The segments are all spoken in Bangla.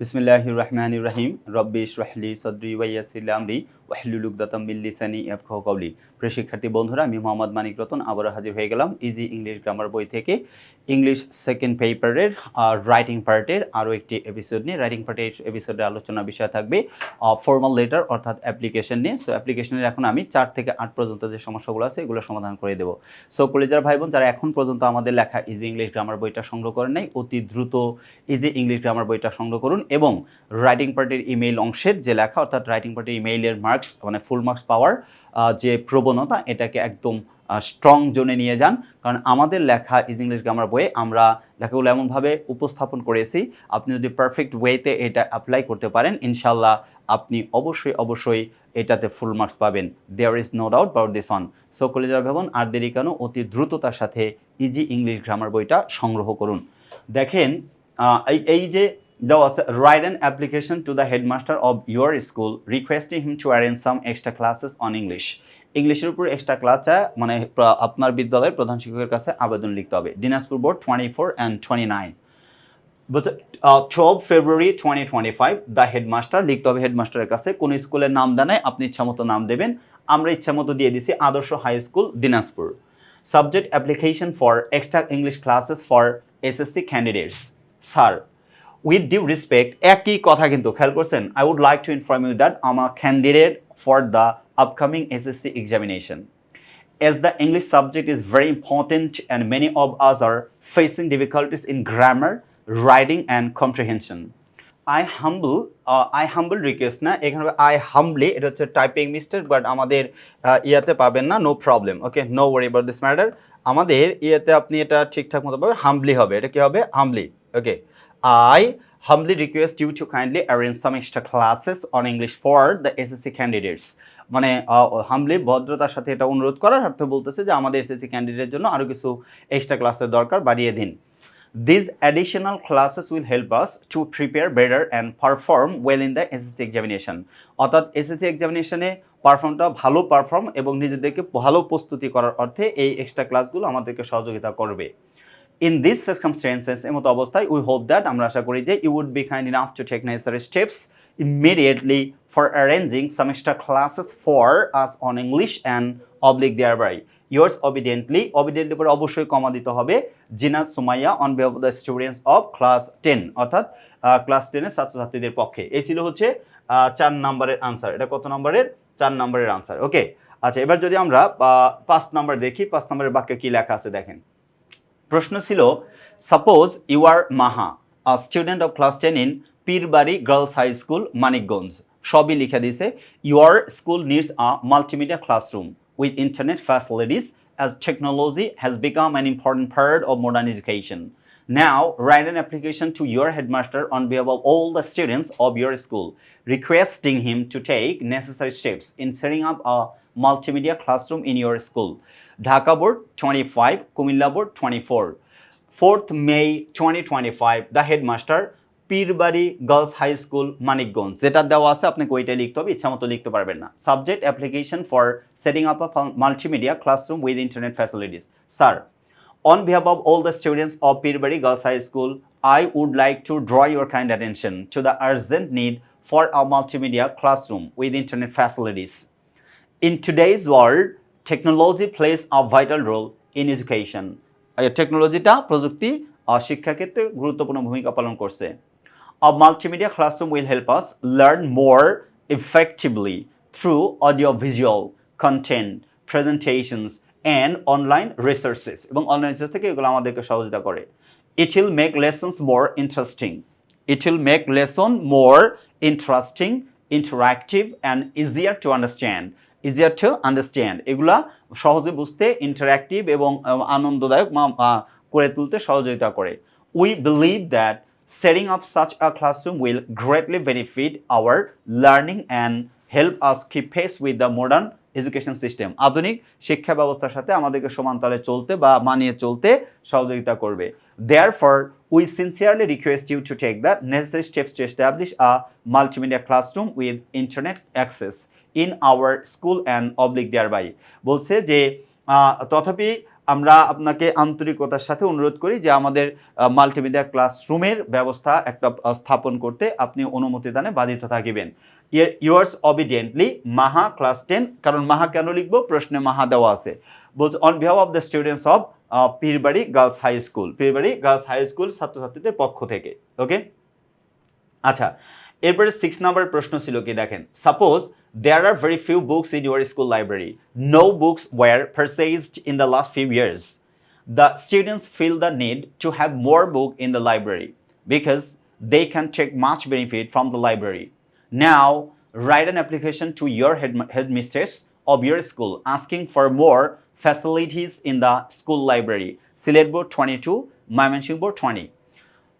বিসমিল্লাহ রহমান রহিম রব্বি ইশরাহলি সদরি ওয়াইয়াসিল আমরি ওয়াহলুল উকদাতাম মিন লিসানি ইয়াফকাহু কওলি। প্রিয় শিক্ষার্থী বন্ধুরা, আমি মোহাম্মদ মানিক রতন, আবারও হাজির হয়ে গেলাম ইজি ইংলিশ গ্রামার বই থেকে। ইংলিশ সেকেন্ড পেপারের রাইটিং পার্টের আরও একটি এপিসোড নিয়ে। রাইটিং পার্টের এপিসোডে আলোচনা বিষয় থাকবে ফর্মাল লেটার অর্থাৎ অ্যাপ্লিকেশন নিয়ে। সো অ্যাপ্লিকেশনের এখন আমি চার থেকে আট পর্যন্ত যে সমস্যাগুলো আছে, এগুলো সমাধান করে দেবো। সো কলেজার ভাই বোন যারা এখন পর্যন্ত আমাদের লেখা ইজি ইংলিশ গ্রামার বইটা সংগ্রহ করেন নাই, অতি দ্রুত ইজি ইংলিশ গ্রামার বইটা সংগ্রহ করুন এবং রাইটিং পার্টির ইমেইল অংশের যে লেখা, অর্থাৎ রাইটিং পার্টির ইমেইলের মার্কস মানে ফুল মার্কস পাওয়ার যে প্রবণতা, এটাকে একদম স্ট্রং জোনে নিয়ে যান। কারণ আমাদের লেখা ইজ ইংলিশ গ্রামার বইয়ে আমরা লেখাগুলো এমনভাবে উপস্থাপন করেছি, আপনি যদি পারফেক্ট ওয়েতে এটা অ্যাপ্লাই করতে পারেন ইনশাল্লাহ আপনি অবশ্যই অবশ্যই এটাতে ফুল মার্কস পাবেন। There is no doubt about this on so কলেজার ভবন আর দেরি কেন? অতি দ্রুততার সাথে ইজি ইংলিশ গ্রামার বইটা সংগ্রহ করুন। দেখেন এই যে দেওয়া আছে write an application to the headmaster of your school requesting him to arrange some extra classes on English ইংলিশের উপর এক্সট্রা ক্লাস মানে আপনার বিদ্যালয়ের প্রধান শিক্ষকের কাছে আবেদন লিখতে হবে। Dinajpur board twenty four and twenty nine twelve February twenty twenty five the headmaster লিখতে হবে হেডমাস্টারের কাছে, কোন স্কুলের নাম দানায় আপনি ইচ্ছামতো নাম দেবেন। আমরা ইচ্ছামতো দিয়ে দিছি Adarsha high school, Dinajpur. Subject application for extra English classes for SSC candidates sir with due respect একই কথা কিন্তু খেয়াল করছেন? I would like to inform you that আমার candidate for the upcoming SSC examination as the English subject is very important and many of us are facing in grammar, writing and comprehension. I humble, uh, I humble request না এখানে আই হামলি এটা হচ্ছে টাইপিং মিস্টেক বাট আমাদের ইয়াতে পাবেন না no problem okay no worry about this matter আমাদের ইয়েতে আপনি এটা ঠিকঠাক মতো পাবেন হাম্বলি হবে। এটা কি হবে? হাম্বলি ওকে I humbly request you to kindly arrange some extra classes on English for the SSC candidates. মানে হামলি ভদ্রতার সাথে এটা অনুরোধ করার অর্থ বলতেছে যে আমাদের এসএসসি ক্যান্ডিডেটের জন্য আরও কিছু এক্সট্রা ক্লাসের দরকার, বাড়িয়ে দিন। This additional classes will help us to prepare better and perform well in the SSC examination অর্থাৎ এসএসসি এক্সামিনেশনে পারফর্মটা ভালো পারফর্ম এবং নিজেদেরকে ভালো প্রস্তুতি করার অর্থে এই এক্সট্রা ক্লাসগুলো আমাদেরকে সহযোগিতা করবে। ইন দিস সার্কামস্টেন্সেস এমতো অবস্থায় উই হোপ দ্যাট আমরা আশা করি যে you would be kind enough to take necessary steps immediately for arranging some classes for for on English and and there thereby. Yours obediently, obediently পরে অবশ্যই কমা দিতে হবে Zinat Sumaiya on behalf of the students of class ten অর্থাৎ ক্লাস টেনের ছাত্রছাত্রীদের পক্ষে। এই ছিল হচ্ছে চার নম্বরের আনসার এটা কত নম্বরের? চার নম্বরের আনসার ওকে আচ্ছা এবার যদি আমরা পাঁচ নম্বর দেখি পাঁচ নম্বরের বাক্যে কী লেখা আছে দেখেন। প্রশ্ন ছিল suppose you are Maha a student of class ten in Pirbari girls high school Manikganj সবই লিখে দিছে your school needs a multimedia classroom with internet facilities as technology has become an important part of modern education. Now, write an application to your headmaster on behalf of all the students of your school, requesting him to take necessary steps in setting up a multimedia classroom in your school. Dhaka Board 25, Kumilla Board 24. 4th May 2025, the headmaster, Pirbari girls high school Manikganj যেটা দেওয়া আছে আপনাকে ওইটাই লিখতে হবে ইচ্ছা মতো লিখতে পারবেন না subject application for setting up a multimedia classroom with internet facilities sir On behalf of all the students of Pirbari Girls High School, I would like to draw your kind attention to the urgent need for a multimedia classroom with internet facilities. In today's world, technology plays a vital role in education টেকনোলজিটা প্রযুক্তি শিক্ষাক্ষেত্রে গুরুত্বপূর্ণ ভূমিকা পালন করছে। A multimedia classroom will help us learn more effectively through audio visual content presentations and online resources এবং অনলাইন রিসোর্স থেকে এগুলো আমাদেরকে সহযোগিতা করে। It will make lessons more interesting it will make lesson more interesting interactive and easier to understand Easier to understand এগুলা সহজে বুঝতে ইন্টারাক্টিভ এবং আনন্দদায়ক করে তুলতে সহযোগিতা করে। We believe that setting up such a classroom will greatly benefit our learning and help us keep pace with the modern education system আধুনিক শিক্ষা ব্যবস্থার সাথে আমাদেরকে সমানতালে চলতে বা মানিয়ে চলতে সহযোগিতা করবে। Therefore we sincerely request you to take the necessary steps to establish a multimedia classroom with internet access in our school and oblige thereby বলছে যে তথাপি আমরা আপনাকে আন্তরিকতার সাথে অনুরোধ করি যে আমাদের মাল্টিমিডিয়া ক্লাসরুমের ব্যবস্থা একটা স্থাপন করতে আপনি অনুমতি দানে বাধিত থাকিবেন। Yours obediently Maha class ten কারণ মাহা কেন লিখব? প্রশ্নে মাহা দেওয়া আছে। বলছে on behalf of the students of Pirbari girls high school Pirbari girls high school ছাত্রছাত্রীদের পক্ষ থেকে ওকে আচ্ছা এরপরে সিক্স নাম্বার প্রশ্ন ছিল কি দেখেন? Suppose there are very few books in your school library. No books were purchased in the last few years. The students feel the need to have more books in the library because they can take much benefit from the library. Now, write an application to your head, headmistress of your school asking for more facilities in the school library. Select Board 22, Maimansingh Board 20.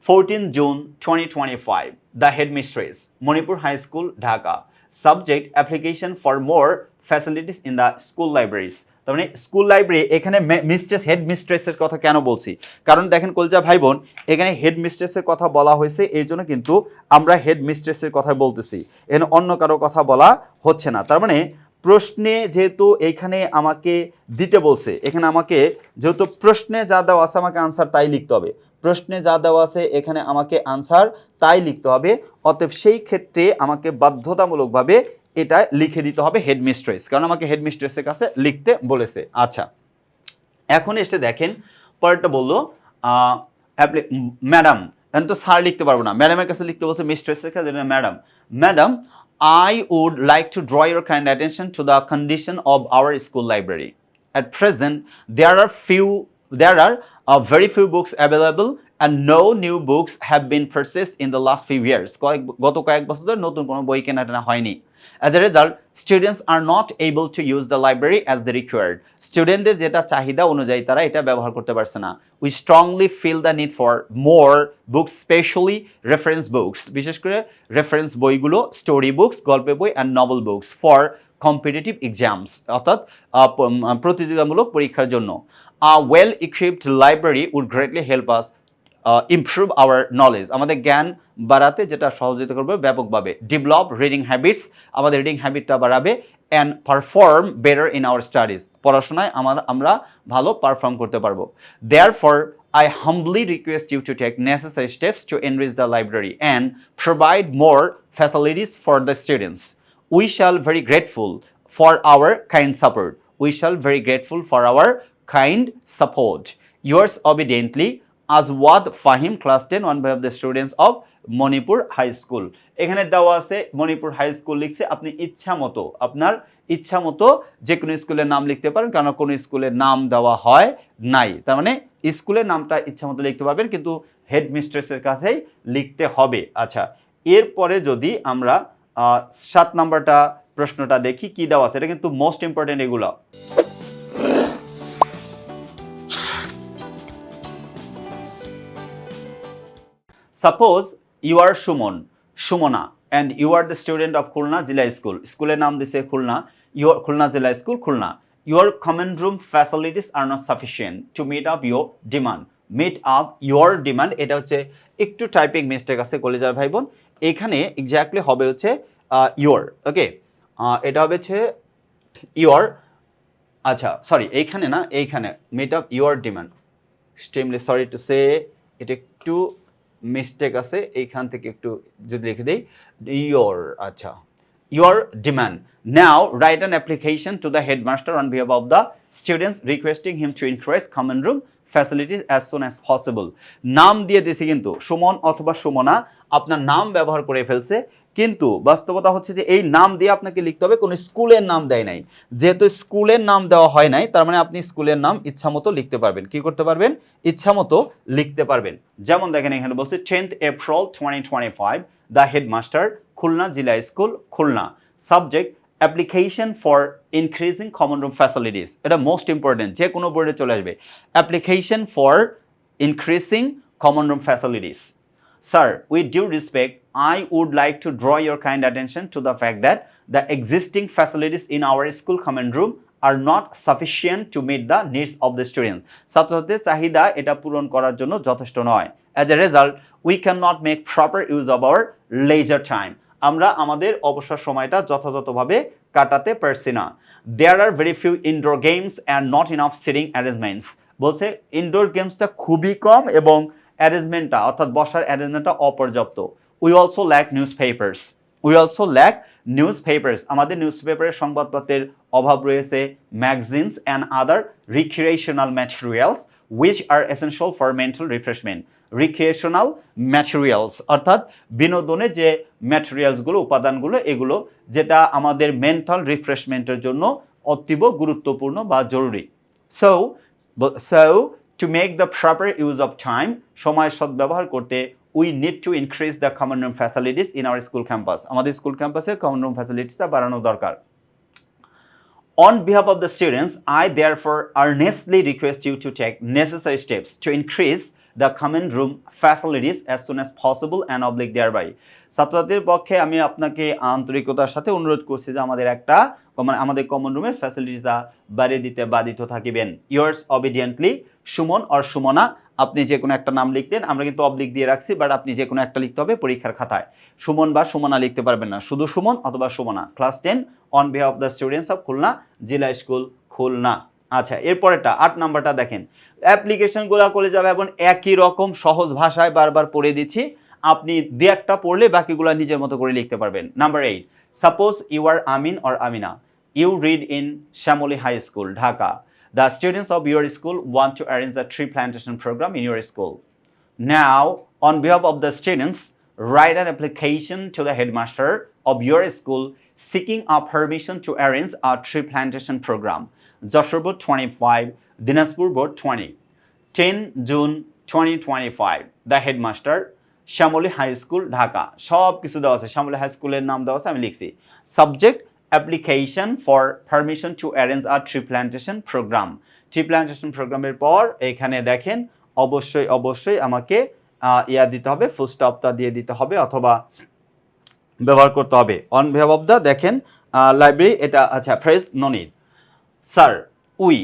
14 June 2025, the headmistress, Manipur High School, Dhaka. Subject application for more facilities in the school libraries. তার মানে স্কুল লাইব্রেরি এখানে মিস্ট্রেস হেড মিস্ট্রেসের কথা কেন বলছি? কারণ দেখেন কলজা ভাই বোন এখানে হেড মিস্ট্রেসের কথা বলা হয়েছে, এই জন্য কিন্তু আমরা হেড মিস্ট্রেসের কথা বলতেছি। এখানে অন্য কারও কথা বলা হচ্ছে না। তার মানে প্রশ্নে যেহেতু এখানে আমাকে দিতে বলছে, এখানে আমাকে যেহেতু প্রশ্নে যা দেওয়া আছে আমাকে আনসার তাই লিখতে হবে। প্রশ্নে যা দেওয়া আছে এখানে আমাকে আনসার তাই লিখতে হবে, অতএব সেই ক্ষেত্রে আমাকে বাধ্যতামূলকভাবে এটা লিখে দিতে হবে হেডমিস্ট্রেস কারণ আমাকে হেডমিস্ট্রেসের কাছে লিখতে বলেছে। আচ্ছা এখন এসে দেখেন, পরেরটা বলল ম্যাডাম এখন তো স্যার লিখতে পারব না। ম্যাডামের কাছে লিখতে বলছে মিস্ট্রেসের কাছে madam madam I would like to draw your kind attention to the condition of our school library. At present, there are few, there are uh, very few books available and no new books have been purchased in the last few years. কয়েক গত কয়েক বছর ধরে নতুন কোনো বই কেনাটেনা হয়নি As a result, students are not able to use the library as they required. স্টুডেন্টদের যেটা চাহিদা অনুযায়ী তারা এটা ব্যবহার করতে পারছে না we strongly feel the need for more books specially reference books বিশেষ করে রেফারেন্স বইগুলো স্টোরি বুকস গল্পের বই and novel books for competitive exams অর্থাৎ প্রতিযোগিতামূলক পরীক্ষার জন্য। A well equipped library would greatly help us improve our knowledge আমাদের জ্ঞান বাড়াতে যেটা সহযোগিতা করবে ব্যাপকভাবে। ডেভেলপ রিডিং হ্যাবিটস আমাদের রিডিং হ্যাবিটটা বাড়াবে and perform better in our studies পড়াশোনায় আমার, আমরা ভালো পারফর্ম করতে পারব। Therefore I humbly request you to take necessary steps to enrich the library and provide more facilities for the students. We shall very grateful for our kind support. We shall very grateful for our kind support. Yours obediently, Azwad Fahim, class 10, one by of the students of Manipur high school এখানে দেওয়া আছে মণিপুর হাই স্কুল লিখছে আপনি ইচ্ছা মতো আপনার ইচ্ছা মতো যে কোনো স্কুলের নাম লিখতে পারেন কারণ কোনো স্কুলের নাম দেওয়া হয় নাই তার মানে স্কুলের নামটা ইচ্ছা মতো লিখতে পারবেন কিন্তু হেড মিস্ট্রেসের কাছেই লিখতে হবে আচ্ছা এরপরে যদি আমরা সাত নাম্বারটা প্রশ্নটা দেখি কি দেওয়া আছে। এটা কিন্তু মোস্ট ইম্পর্টেন্ট এগুলো। Suppose you are Suman Sumana and you are the student of Khulna জেলা স্কুল স্কুলের নাম দিছে খুলনা ইউর খুলনা জেলা school Khulna your common room facilities are not sufficient to meet up your demand meet up your demand এটা হচ্ছে একটু টাইপিং মিস্টেক আছে কলেজার ভাই বোন। এখানে এক্স্যাক্টলি হবে হচ্ছে ইউর ওকে এটা হবে হচ্ছে ইউর আচ্ছা সরি এইখানে না, এইখানে মিট আপ ইউর ডিমান্ড স্টেমলি সরি টু সে এটা একটু মিস্টেক আছে, এইখান থেকে একটু যদি লিখে দিই ইয়োর আচ্ছা your demand now write an application to the headmaster on behalf of the students requesting him to increase common room facilities as soon as possible নাম দিয়ে দিছি কিন্তু, সুমন অথবা সুমনা, আপনার নাম ব্যবহার করে ফেলছে কিন্তু বাস্তবতা হচ্ছে যে এই নাম দিয়ে আপনাকে লিখতে হবে কোনো স্কুলের নাম দেয় নাই। যেহেতু স্কুলের নাম দেওয়া হয় নাই তার মানে আপনি স্কুলের নাম ইচ্ছা মতো লিখতে পারবেন। কি করতে পারবেন? ইচ্ছা মতো লিখতে পারবেন। যেমন দেখেন এখানে বলছে tenth April twenty twenty five the headmaster Khulna জেলা school Khulna. Subject application for increasing common room facilities. এটা মোস্ট ইম্পর্টেন্ট যে কোনো বোর্ডে চলে আসবে। Application for increasing common room facilities. Sir with due respect, I would like to draw your kind attention to the fact that the existing facilities in our school common room are not sufficient to meet the needs of the students. ছাত্রছাত্রীদের চাহিদা এটা পূরণ করার জন্য যথেষ্ট নয়। As a result we can not make proper use of our leisure time আমরা আমাদের অবসর সময়টা যথাযথভাবে কাটাতে পারছি না। There are very few indoor games and not enough sitting arrangements বলছে ইনডোর গেমসটা খুবই কম এবং অ্যারেঞ্জমেন্টটা অর্থাৎ বসার অ্যারেঞ্জমেন্টটা অপর্যাপ্ত। We also lack news papers we also lack news papers আমাদের নিউজ পেপারের সংবাদপত্রের অভাব রয়েছে magazines and other recreational materials which are essential for mental refreshment recreational materials অর্থাৎ বিনোদনের যে ম্যাটেরিয়ালসগুলো উপাদানগুলো, এগুলো যেটা আমাদের মেন্টাল রিফ্রেশমেন্টের জন্য অতীব গুরুত্বপূর্ণ বা জরুরি। So so to make the proper use of time সময় সদ্ব্যবহার করতে we need to increase the common room facilities in our school campus আমাদের স্কুল ক্যাম্পাসে কমন রুম ফ্যাসিলিটিসটা বাড়ানো দরকার। On behalf of the students, I therefore earnestly request you to take necessary steps to increase the common room facilities as soon as possible and oblique thereby. ছাত্রছাত্রীদের পক্ষে আমি আপনাকে আন্তরিকতার সাথে অনুরোধ করছি যে আমাদের একটা কমন- আমাদের কমন রুমের ফ্যাসিলিটিসটা বাড়িয়ে দিতে বাধিত থাকিবেন। Yours obediently Suman or Sumana আপনি যে কোনো একটা নাম লিখতেন, আমরা কিন্তু অবলিক দিয়ে রাখছি বাট আপনি যে কোনো একটা লিখতে হবে পরীক্ষার খাতায়। সুমন বা সুমনা লিখতে পারবেন না। শুধু সুমন অথবা Sumana. Class ten on behalf of the students of Khulna জেলা স্কুল খুলনা আচ্ছা এরপরেরটা, আট নাম্বারটা দেখেন। অ্যাপ্লিকেশনগুলো করে যাবে এবং একই রকম সহজ ভাষায় বারবার পড়ে দিচ্ছি। আপনি দু একটা পড়লে বাকিগুলো নিজের মতো করে লিখতে পারবেন। Number eight suppose you are Amin or Amina you read in Shyamoli high school Dhaka the students of your school want to arrange a tree plantation program in your school. Now, on behalf of the students, write an application to the headmaster of your school seeking a permission to arrange a tree plantation program. Joshua Board 25, Dinaspur Board 20. 10 June 2025. The headmaster, Shyamoli high school Dhaka সব কিছু দেওয়া আছে শ্যামলী হাই স্কুলের নাম দেওয়া application for permission to arrange a tree plantation program tree plantation প্রোগ্রামের পর এখানে দেখেন অবশ্যই অবশ্যই আমাকে ইয়া দিতে হবে ফুল স্টপটা দিয়ে দিতে হবে অথবা ব্যবহার করতে হবে। অন বিহাভ অফ দ্য দেখেন লাইব্রেরি এটা আচ্ছা phrase ননিড sir we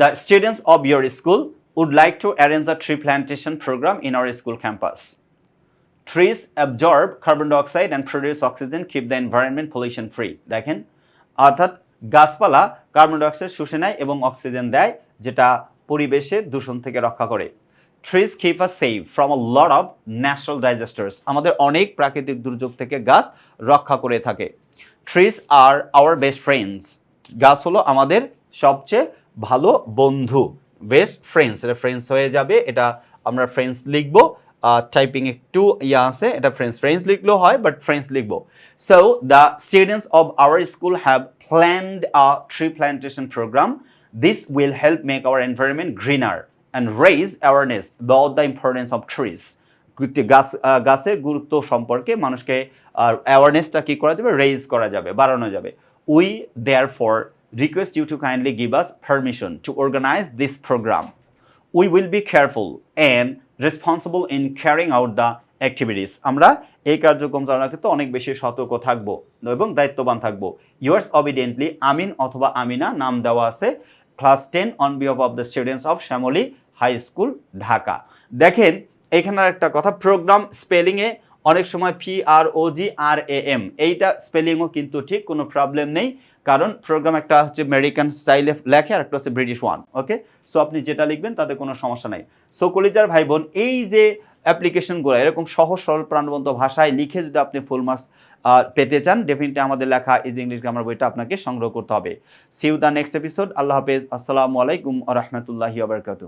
the students of your school would like to arrange a tree plantation program in our school campus trees absorb carbon dioxide and produce oxygen keep the environment pollution free দেখেন অর্থাৎ গাছপালা কার্বন ডাইঅক্সাইড শুষে নেয় এবং অক্সিজেন দেয়, যেটা পরিবেশে দূষণ থেকে রক্ষা করে। Trees keep a save from a lot of natural disasters আমাদের অনেক প্রাকৃতিক দুর্যোগ থেকে গাছ রক্ষা করে থাকে। Trees are our best friends গাছ হলো আমাদের সবচেয়ে ভালো বন্ধু। বেস্ট ফ্রেন্ডস এটা ফ্রেন্ডস হয়ে যাবে। এটা আমরা ফ্রেন্ডস লিখব। টাইপিং একটু ইয়া আছে, এটা ফ্রেন্ডস ফ্রেন্ডস লিখলেও হয় বাট ফ্রেন্ডস লিখব। So the students of our school have planned a tree plantation program this will help make our environment greener and raise awareness about the importance of trees গাছ গাছের গুরুত্ব সম্পর্কে মানুষকে অ্যাওয়ারনেসটা কি করা যাবে? রেইজ করা যাবে, বাড়ানো যাবে। We therefore request you to kindly give us permission to organise this program we will be careful and responsible in carrying out the activities আমরা এই কার্যক্রম চালানোর ক্ষেত্রে অনেক বেশি সতর্ক থাকব এবং দায়িত্ববান থাকব। ইয়ার্স অবিডেন্টলি আমিন অথবা আমিনা নাম দেওয়া আছে। Class ten on behalf of the students of Shyamoli high school Dhaka দেখেন, এখানে একটা কথা প্রোগ্রাম স্পেলিংয়ে অনেক সময় P R O G R A M এইটা স্পেলিংও কিন্তু ঠিক, কোনো প্রবলেম নেই। কারণ প্রোগ্রাম একটা হচ্ছে আমেরিকান স্টাইলে লেখে আর একটা হচ্ছে ব্রিটিশ ওয়ান ওকে সো আপনি যেটা লিখবেন তাতে কোনো সমস্যা নাই। সো কলিজার ভাই বোন এই যে অ্যাপ্লিকেশনগুলো এরকম সহজ সরল প্রাণবন্ত ভাষায় লিখে যদি আপনি ফুল মার্কস পেতে চান ডেফিনেটলি আমাদের লেখা ইজ ইংলিশ গ্রামার বইটা আপনাকে সংগ্রহ করতে হবে। See you the next episode আল্লাহ হাফেজ। আসসালামু আলাইকুম রহমতুল্লাহি আবরকাতু